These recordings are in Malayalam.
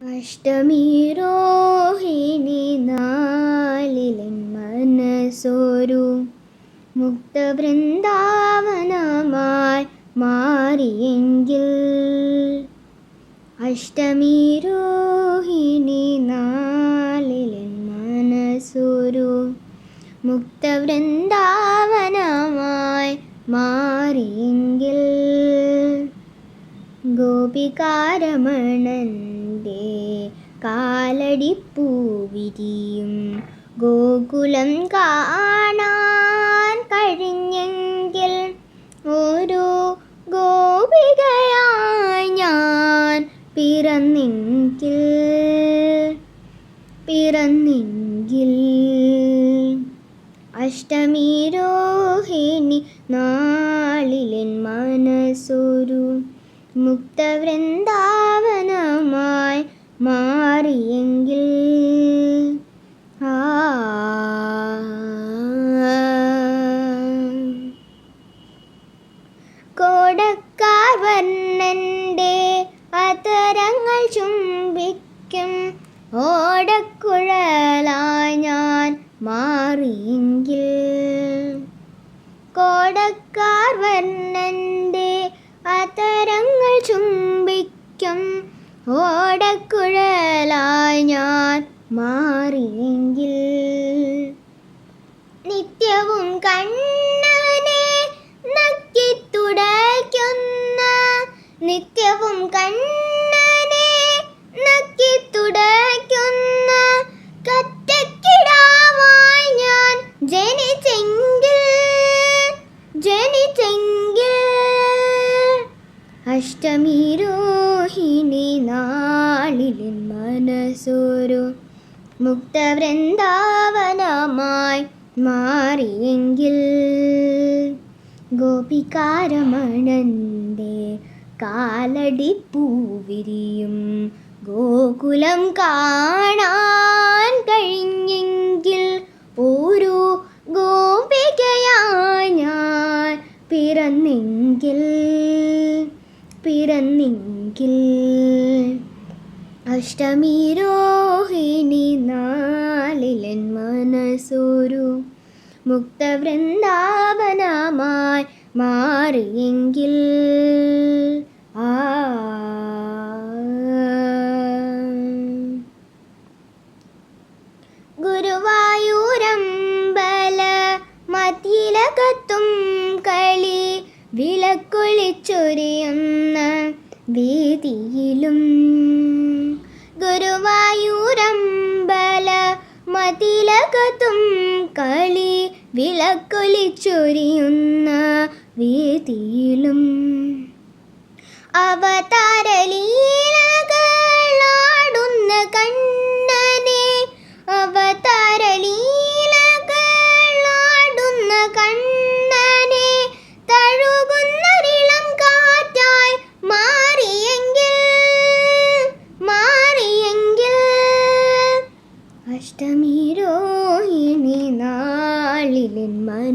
അഷ്ടമിരോഹിണി നാലിലെ മനസ്സോരു മുക്തവൃന്ദാവനമായി മാറിയെങ്കിൽ അഷ്ടമിരോഹിണി നാലിലെ മനസ്സോരു മുക്തവൃന്ദാവനമായി മാറിയെങ്കിൽ ഗോപികാരമണന്റെ കാലടിപ്പൂവിരിയും. ഗോകുലം കാണാൻ കഴിഞ്ഞെങ്കിൽ ഓരോ ഗോപികയായി ഞാൻ പിറന്നെങ്കിൽ പിറന്നെങ്കിൽ. അഷ്ടമി രോഹിണി നാളിലൻ മനസ്സൊരു മുക്തവൃന്ദാവനമായി മാറിയെങ്കിൽ. ആ. കോടക്കാർ വർണന്റെ അതരങ്ങൾ ചുംബിക്കും. ഓടക്കുഴലായി ഞാൻ മാറിയെങ്കിൽ. കോടക്കാർ വർണന്റെ അതരങ്ങൾ ചുംബിക്കും ഓടക്കുഴലായി ഞാൻ മാറിയെങ്കിൽ നിത്യവും കണ്ണനെ നക്കിത്തുടയ്ക്കുന്ന നിത്യവും കണ്ണനെ നക്കിത്തുടയ്ക്കുന്ന കറ്റക്കിടാവായി ഞാൻ ജനിച്ചെങ്കിൽ ജനിച്ചെങ്കിൽ അഷ്ടമിരോഹിണി നാളിലിൻ മനസ്സൊരു മുക്തവൃന്ദാവനമായി മാറിയെങ്കിൽ ഗോപികാരമണന്റെ കാലടി പൂവിരിയും ഗോകുലം കാണാൻ കഴിഞ്ഞെങ്കിൽ ഒരു ഗോപികയായി ഞാൻ പിറന്നെങ്കിൽ പിറന്നെങ്കിൽ അഷ്ടമിരോഹിണി നാളിലൻ മനസ്സൊരു മുക്തവൃന്ദാവനമായി മാറിയെങ്കിൽ. ആ. ഗുരുവായൂരമ്പല മതിലകത്തും കളി വിളക്കൊളിച്ചൊരിയുന്ന വേദിയിലും ഗുരുവായൂരമ്പല മതിലകത്തും കളി വിളക്കൊലിച്ചൊരിയുന്ന വേദിയിലും അവതാരലീലകളാടുന്ന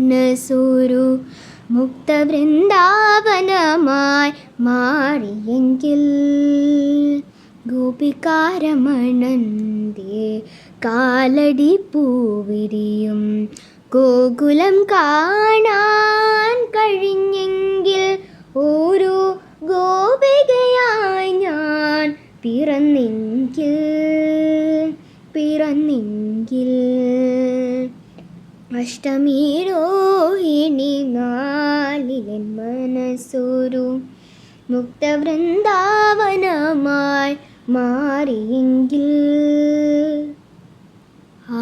മനസ്സൊരു മുക്തവൃന്ദാവനമായി മാറിയെങ്കിൽ ഗോപികാരമണന്റെ കാലടി പൂവിരിയും ഗോകുലം കാണാൻ കഴിഞ്ഞെങ്കിൽ ഓരോ ഗോപികയായി ഞാൻ പിറന്നെങ്കിൽ പിറന്നെങ്കിൽ. അഷ്ടമിരോഹിണി നാളിലൻ മനസ്സൊരു മുക്തവൃന്ദാവനമായി മാറിയെങ്കിൽ. ആ